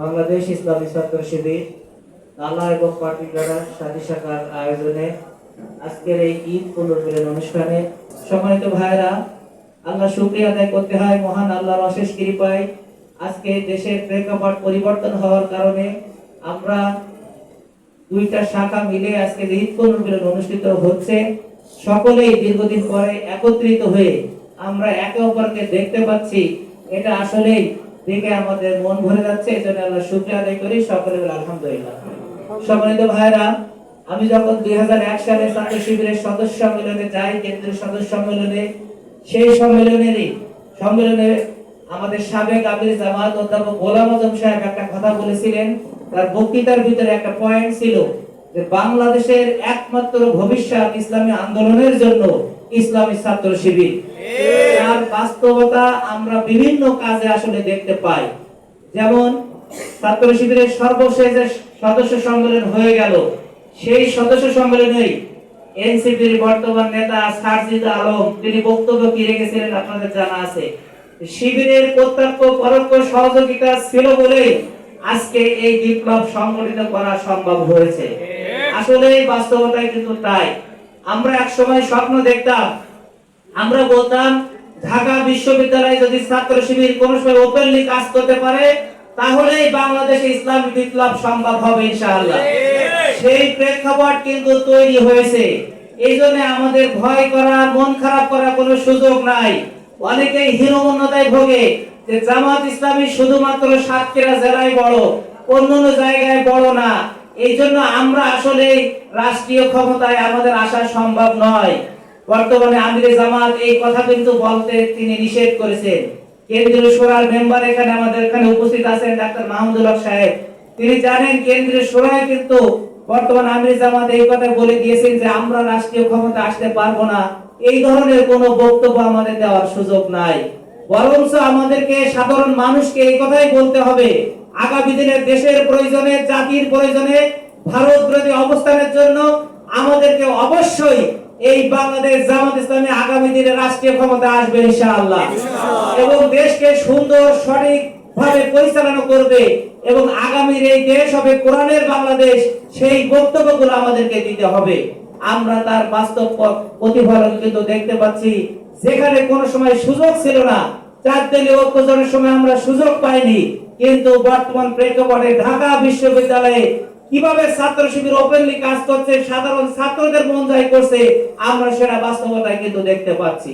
বাংলাদেশ ইসলামী ছাত্র শিবির আল্লাহ এবং পার্টি দ্বারা সাথী শাখার আয়োজনে আজকের এই ঈদ পুনর্মিলন অনুষ্ঠানে সম্মানিত ভাইরা আল্লাহ শুক্রিয়া আদায় করতে হয়, মহান আল্লাহর অশেষ কৃপায়। আজকে দেশের প্রেক্ষাপট পরিবর্তন হওয়ার কারণে আমরা দুইটা শাখা মিলে আজকে ঈদ পুনর্মিলন অনুষ্ঠিত হচ্ছে, সকলেই দীর্ঘদিন পরে একত্রিত হয়ে আমরা একে অপরকে দেখতে পাচ্ছি। এটা আসলেই দেখে আমাদের মন ভরে যাচ্ছে এই জন্য আল্লাহ শুক্রিয়া আদায় করি। সকলে আলহামদুলিল্লাহ। সম্মানিত ভাইরা আমি যখন দুই সালে ছাত্র শিবিরের সদস্য সম্মেলনে যাই, কেন্দ্রীয় সদস্য সম্মেলনে, সেই সম্মেলনেরই সম্মেলনে আমাদের সাবেক আমির জামাত অধ্যাপক গোলাম আজম সাহেব একটা কথা বলেছিলেন। তার বক্তৃতার ভিতরে একটা পয়েন্ট ছিল যে বাংলাদেশের একমাত্র ভবিষ্যৎ ইসলামী আন্দোলনের জন্য ইসলামী ছাত্র শিবির। তার বাস্তবতা আমরা বিভিন্ন কাজে আসলে দেখতে পাই। যেমন, ছাত্র শিবিরের সর্বশেষ যে সদস্য সম্মেলন হয়ে গেল। সেই সদস্য সম্মেলনেই এনসিপির বর্তমান নেতা সারজিদ আলম, তিনি বক্তব্য কি রেখেছিলেন আপনাদের জানা আছে। শিবিরের প্রত্যক্ষ পরোক্ষ সহযোগিতা ছিল বলেই আজকে এই বিপ্লব সংগঠিত করা সম্ভব হয়েছে। আসলে বাস্তবতায় কিন্তু তাই। আমরা এক সময় স্বপ্ন দেখতাম, আমরা বলতাম ঢাকা বিশ্ববিদ্যালয়ে যদি ছাত্র শিবির কোন সময় ওপেনলি কাজ করতে পারে তাহলেই বাংলাদেশে ইসলামী বিপ্লব সম্ভব হবে ইনশাআল্লাহ। সেই প্রেক্ষাপট কিন্তু তৈরি হয়েছে। এই জন্য আমাদের ভয় করা, মন খারাপ করার কোনো সুযোগ নাই। অনেকেই হীনমন্যতায় ভোগে যে জামাত ইসলামী শুধুমাত্র সাতক্ষীরা জেলায় বড়, অন্যান্য জায়গায় বড় না। এই জন্য আমরা আসলে রাষ্ট্রীয় ক্ষমতায় আমাদের আসা সম্ভব নয়। বর্তমানে আমিরে জামাত এই কথা কিন্তু বলতে তিনি নিষেধ করেছেন। কেন্দ্রীয় সুরার মেম্বার এখানে আমাদের এখানে উপস্থিত আছেন ডাক্তার মাহমুদুল হক সাহেব। তিনি জানেন কেন্দ্রীয় সুরায় কিন্তু বর্তমান আমির জামাত এই কথা বলে দিয়েছেন যে আমরা রাষ্ট্রীয় ক্ষমতা আসতে পারব না। এই ধরনের কোনো বক্তব্য আমাদের দেওয়ার সুযোগ নাই। বরঞ্চ আমাদেরকে সাধারণ মানুষকে এই কথাই বলতে হবে। আগামী দিনে দেশের প্রয়োজনে, জাতির প্রয়োজনে, ভারত বিরোধী অবস্থানের জন্য আমাদেরকে অবশ্যই এই বাংলাদেশ জামাত ইসলামী আগামী দিনে রাষ্ট্রীয় ক্ষমতা আসবে ইনশাআল্লাহ। এবং দেশকে সুন্দর সঠিক ভাবে পরিচালনা করবে এবং আগামীর এই দেশ হবে কোরআনের বাংলাদেশ সেই বক্তব্যগুলো আমাদেরকে দিতে হবে। আমরা তার বাস্তব প্রতিফলন কিন্তু দেখতে পাচ্ছি। যেখানে কোনো সময় সুযোগ ছিল না চার দলীয় ঐক্যজনের সময় আমরা সুযোগ পাইনি। কিন্তু বর্তমান প্রেক্ষাপটে ঢাকা বিশ্ববিদ্যালয়ে কীভাবে ছাত্র শিবির ওপেনলি কাজ করছে, সাধারণ ছাত্রদের মন জয় করছে, আমরা সেটা বাস্তবতায় কিন্তু দেখতে পাচ্ছি।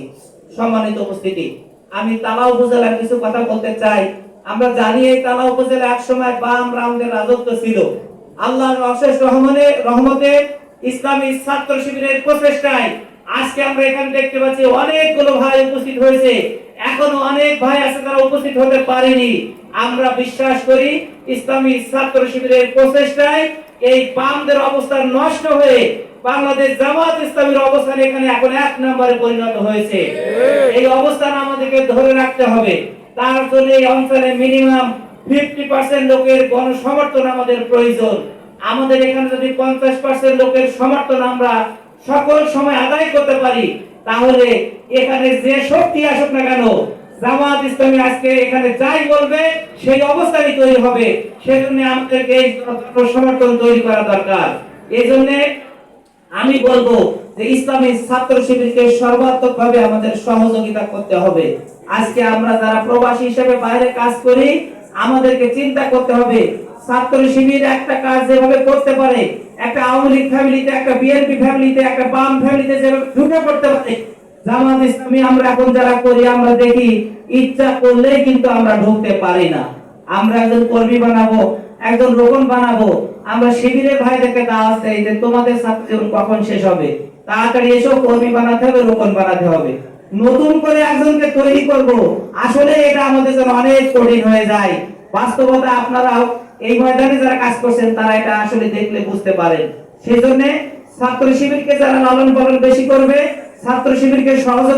সম্মানিত উপস্থিতি, আমি তালা উপজেলার কিছু কথা বলতে চাই। আমরা জানি এই তালা উপজেলা একসময় বাম রাউন্ডের রাজত্ব ছিল। আল্লাহর অশেষ রহমানে, রহমতে ইসলামী ছাত্র শিবিরের প্রচেষ্টায় আজকে আমরা এখানে দেখতে পাচ্ছি, অনেকগুলো ভাই উপস্থিত হয়েছে। এখনও অনেক ভাই আছে তারা উপস্থিত হতে পারেনি। আমরা বিশ্বাস করি ইসলামী ছাত্র শিবিরের প্রচেষ্টায় এই বামদের অবস্থান নষ্ট হয়ে বাংলাদেশ জামাত ইসলামের অবস্থান এখানে এখন এক নম্বরে পরিণত হয়েছে। এই অবস্থান আমাদেরকে ধরে রাখতে হবে। তার জন্য এই অঞ্চলে মিনিমাম ফিফটি পার্সেন্ট লোকের গণসমর্থন আমাদের প্রয়োজন। আমাদের এখানে যদি পঞ্চাশ পার্সেন্ট লোকের সমর্থন আমরা সকল সময় আদায় করতে পারি তাহলে এখানে যে শক্তি আসুক না কেন, জামাত ইসলামী আজকে এখানে যাই বলবে, সেই অবস্থারই তৈরি হবে। সেজন্য আমাদেরকে এই সমর্থন তৈরি করা দরকার। এই জন্য আমি বলব যে ইসলামী ছাত্র শিবিরকে সর্বাত্মক ভাবে আমাদের সহযোগিতা করতে হবে। আজকে আমরা যারা প্রবাসী হিসেবে বাইরে কাজ করি, আমাদেরকে চিন্তা করতে হবে, ছাত্র শিবির একটা কাজ যেভাবে করতে পারে একটা আওয়ামী লীগ ফ্যামিলিতে, একটা বিএনপি ফ্যামিলিতে, একটা বাম ফ্যামিলিতে যেভাবে ঢুকে পড়তে পারে। জামাত ইসলামী, আমরা এখন যারা করি, আমরা দেখি, ইচ্ছা করলেই কিন্তু আমরা ঢুকতে পারি না। আমরা একজন কর্মী বানাবো, একজন রোপণ বানাবো। আমরা শিবিরের ভাইদেরকে দাওয়াত দেই যে তোমাদের ছাত্র কখন শেষ হবে? তাড়াতাড়ি এসব কর্মী বানাতে হবে রোপণ বানাতে হবে। নতুন করে একজনকে তৈরি করব, আসলে এটা আমাদের জন্য অনেক কঠিন হয়ে যায়। বাস্তবতা আপনারা এই ময়দানে যারা কাজ করছেন, তারা এটা আসলে দেখলে বুঝতে পারেন। সেজন্য ছাত্র শিবিরকে যারা লালন পালন বেশি করবে, ছাত্র শিবিরকে সহযোগ